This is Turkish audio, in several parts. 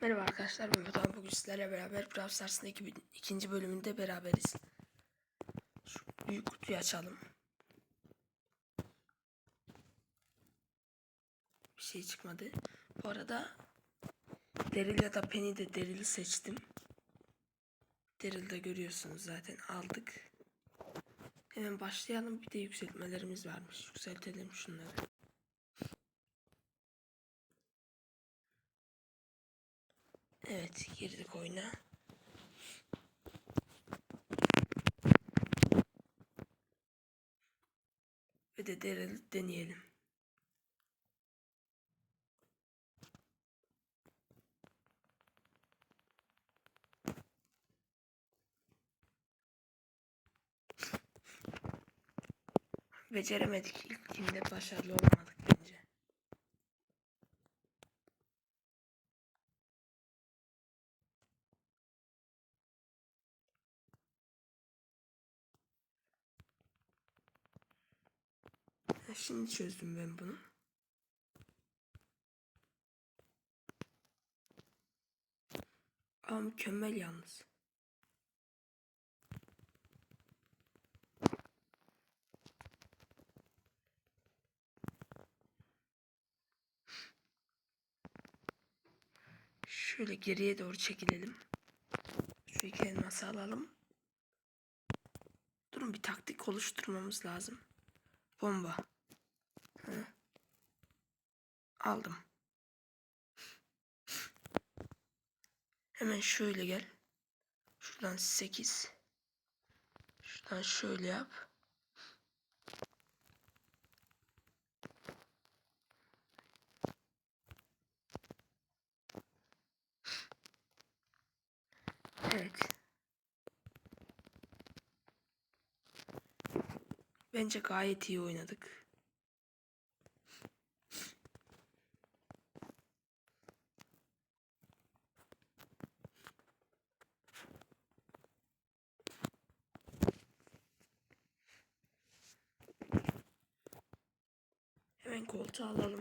Merhaba arkadaşlar ben Batuhan bugün sizlerle beraber Brawl Stars'ın iki- ikinci bölümünde beraberiz. Şu büyük kutuyu açalım. Bir şey çıkmadı. Bu arada Daryl ya da Penny de Daryl'i seçtim. Daryl'de görüyorsunuz zaten aldık. Hemen başlayalım. Bir de yükseltmelerimiz varmış. Yükseltelim şunları. Evet girdik oyuna. Ve de Daryl deneyelim. Beceremedik. İlkinde başarılı olmadık bence. Ha, Şimdi çözdüm ben bunu. Aa mükemmel yalnız. Şöyle geriye doğru çekilelim. Şu iki elması alalım. Durun bir taktik oluşturmamız lazım. Bomba. Aldım. Hemen şöyle gel. Şuradan 8. Şuradan şöyle yap. Evet. Bence gayet iyi oynadık. Koltuğu alalım.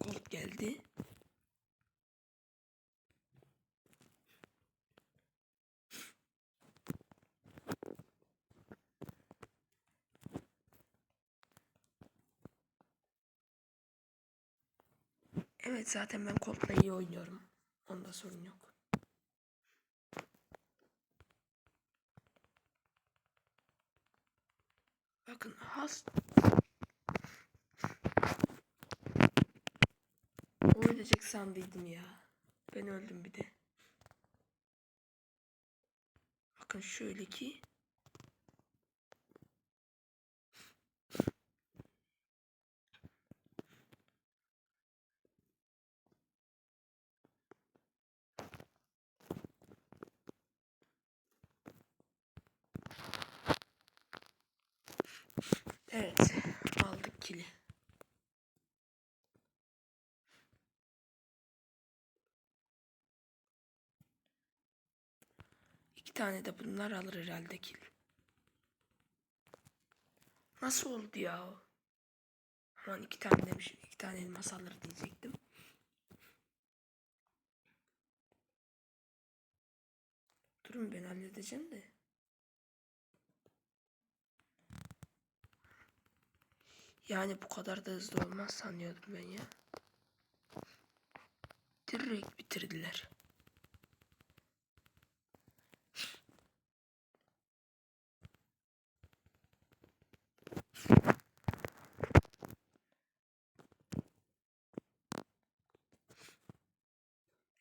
Kolt geldi. Evet zaten ben Colt'la iyi oynuyorum. Onda sorun yok. Bakın has O ölecek sandıydım ya. Ben öldüm bir de. Bakın şöyle ki Evet tane de bunlar alır herhalde kil. Nasıl oldu ya? Aman iki tane demişim. iki tane elmas alır diyecektim. Durun ben halledeceğim de. Yani bu kadar da hızlı olmaz sanıyordum ben ya. Direkt bitirdiler.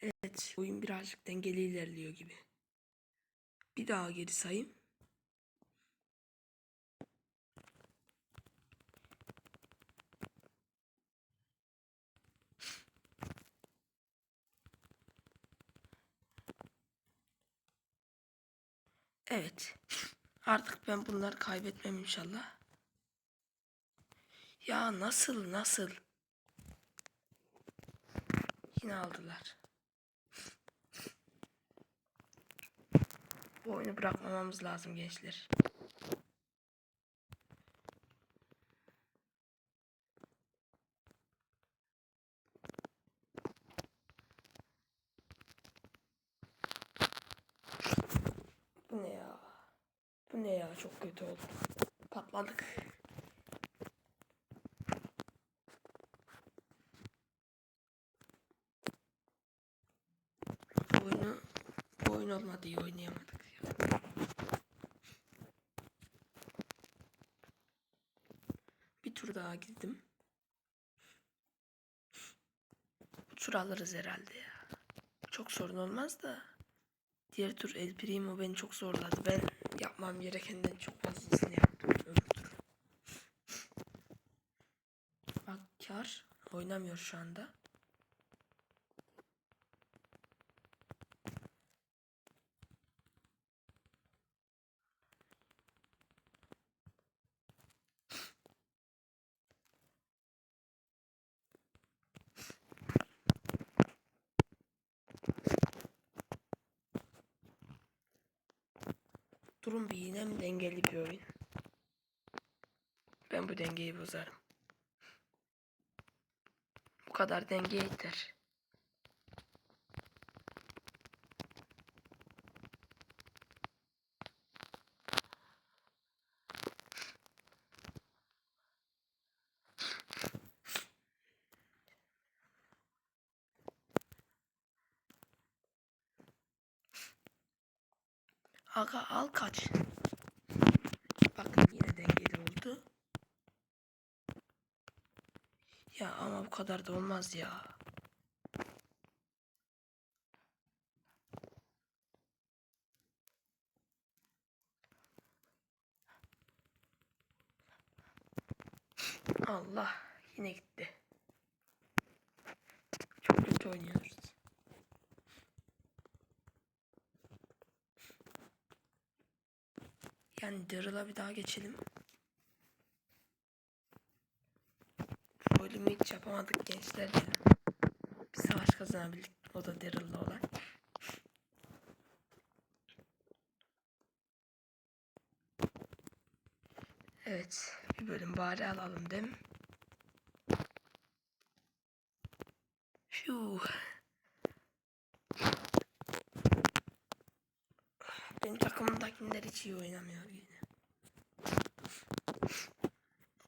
Evet, oyun birazcık dengeli ilerliyor gibi. Bir daha geri sayayım. Evet. Artık ben bunları kaybetmem inşallah. Ya nasıl nasıl? Yine aldılar. Bu oyunu bırakmamamız lazım gençler. Bu ne ya? Bu ne ya? Çok kötü oldu. Patladık. Bir tur alırız herhalde ya. Çok sorun olmaz da. Diğer tur El Primo beni çok zorladı. Ben yapmam gerekenden çok fazlasını yaptım öbür. Bak kar oynamıyor şu anda. Durum bir yine mi dengeli bir oyun? Ben bu dengeyi bozarım. Bu kadar denge yeter. Aga al kaç. Bakın yine dengeli oldu. Ya ama bu kadar da olmaz ya. Allah yine gitti. Çok kötü oynuyoruz. Yani Daryl'a bir daha geçelim. Bu bölümü hiç yapamadık gençler. Bir savaş kazanabildik. O da Daryl'la olan. Evet. Bir bölüm bari alalım değil mi? Fiu. Benim takımımdakiler hiç iyi oynamıyor yine.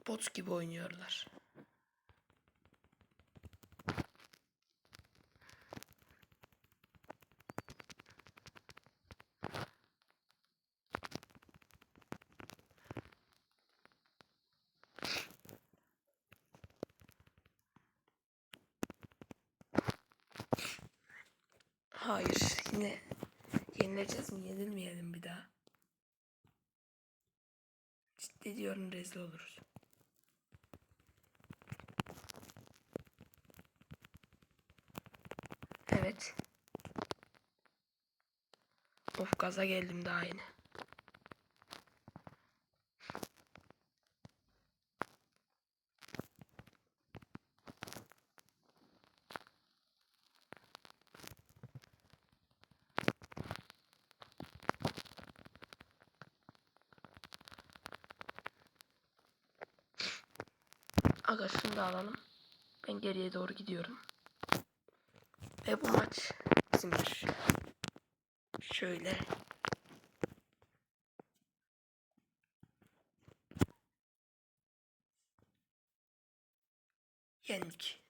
Bot gibi oynuyorlar. Hayır yine yenileceğiz mi yenilmeyelim bir daha. Diyorum rezil oluruz. Evet. Of gaza geldim daha yeni. Aga şunu da alalım. Ben geriye doğru gidiyorum. Ve bu maç bizimdir. Şöyle. Yendik.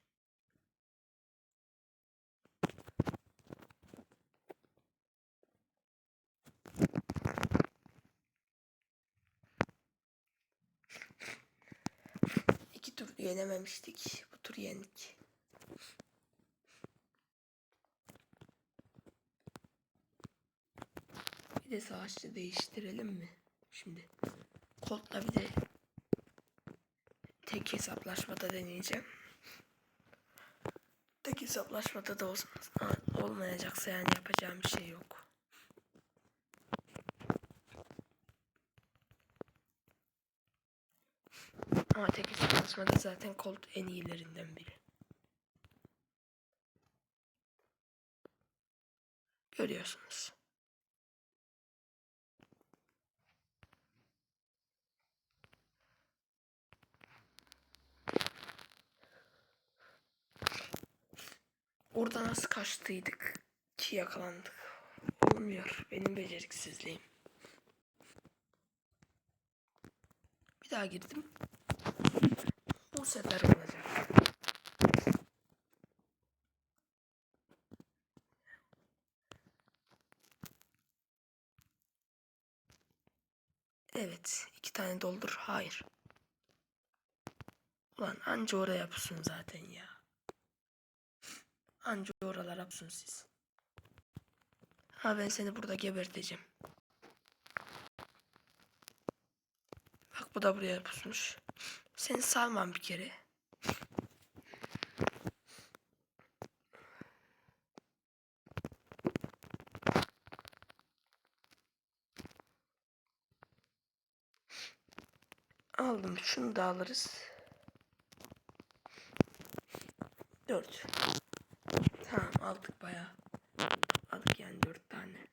İki tur yenememiştik. Bu tur yendik. Bir de savaşçı değiştirelim mi? Şimdi Colt'la bir de tek hesaplaşmada deneyeceğim. Tek hesaplaşmada da olsun, olmayacaksa yani yapacağım bir şey yok. Ama tek hesaplaşmada zaten Colt en iyilerinden biri. Görüyorsunuz. Orada nasıl kaçtıydık ki yakalandık. Olmuyor benim beceriksizliğim. Bir daha girdim. Bu sefer olacak. Evet. iki tane doldur. Hayır. Ulan anca oraya yapsın zaten ya. Anca oralara yapsın siz. Ha ben seni burada geberteceğim. Bak bu da buraya pusmuş. Seni salmam bir kere. Aldım. Şunu da alırız. Dört. Tamam aldık bayağı. Aldık yani dört tane.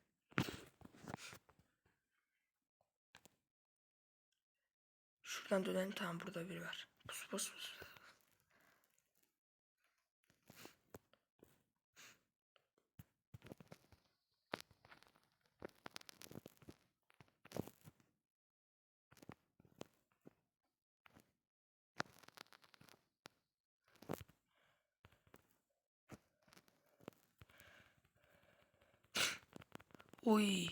Şuradan dönelim tamam burada biri var. Pus pus pus. Uy.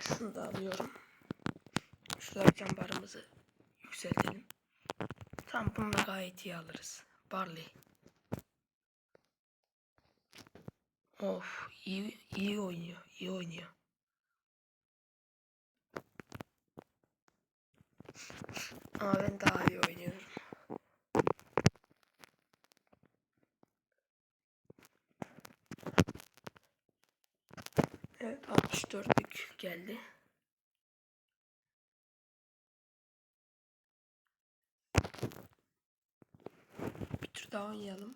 Şunu da alıyorum. Şurada cam barımızı yükseltelim. Tam bunu da gayet iyi alırız. Barley. Of iyi iyi oynuyor. iyi oynuyor. Ama ben daha iyi oynuyorum. Evet 64'lük geldi. Daha oynayalım.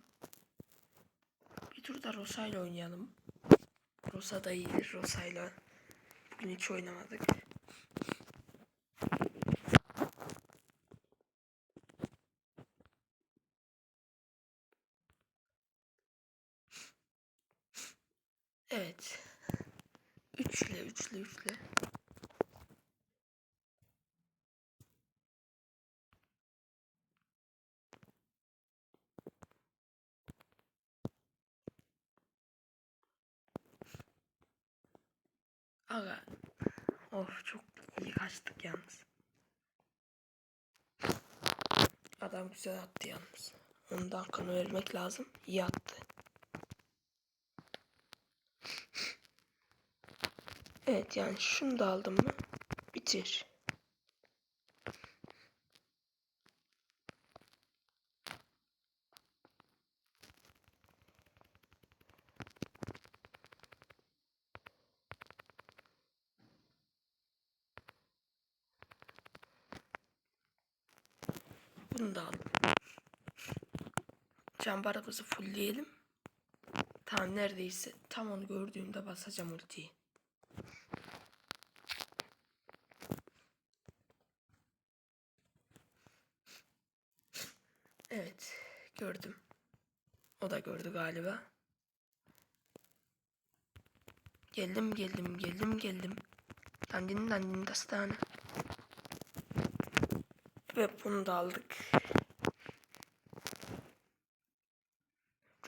Bir tur da Rosa ile oynayalım. Rosa da iyidir. Rosa ile bugün hiç oynamadık. Aga. Of çok iyi kaçtık yalnız. Adam güzel attı yalnız. Ondan hakkını vermek lazım. İyi attı. Evet yani şunu da aldım mı bitir. Bunu da aldım. Cambarımızı fullleyelim. Tamam neredeyse tam onu gördüğümde basacağım ultiyi. Evet gördüm. O da gördü galiba. Geldim geldim geldim geldim. Dandin dandin dastane. Ve bunu da aldık.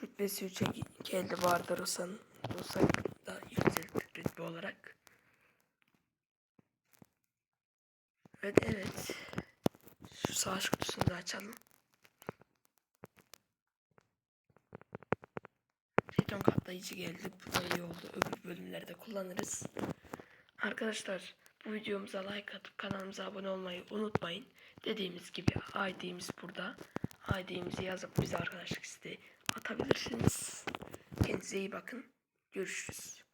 Rütbesi 3'e geldi vardı Rosa'nın. Rosa da yükseltti rütbe olarak. Evet evet. Şu savaş kutusunu da açalım. Jeton katlayıcı geldi. Bu da iyi oldu. Öbür bölümlerde kullanırız. Arkadaşlar bu videomuza like atıp kanalımıza abone olmayı unutmayın. Dediğimiz gibi ID'miz burada. ID'mizi yazıp bize arkadaşlık isteği atabilirsiniz. Kendinize iyi bakın. Görüşürüz.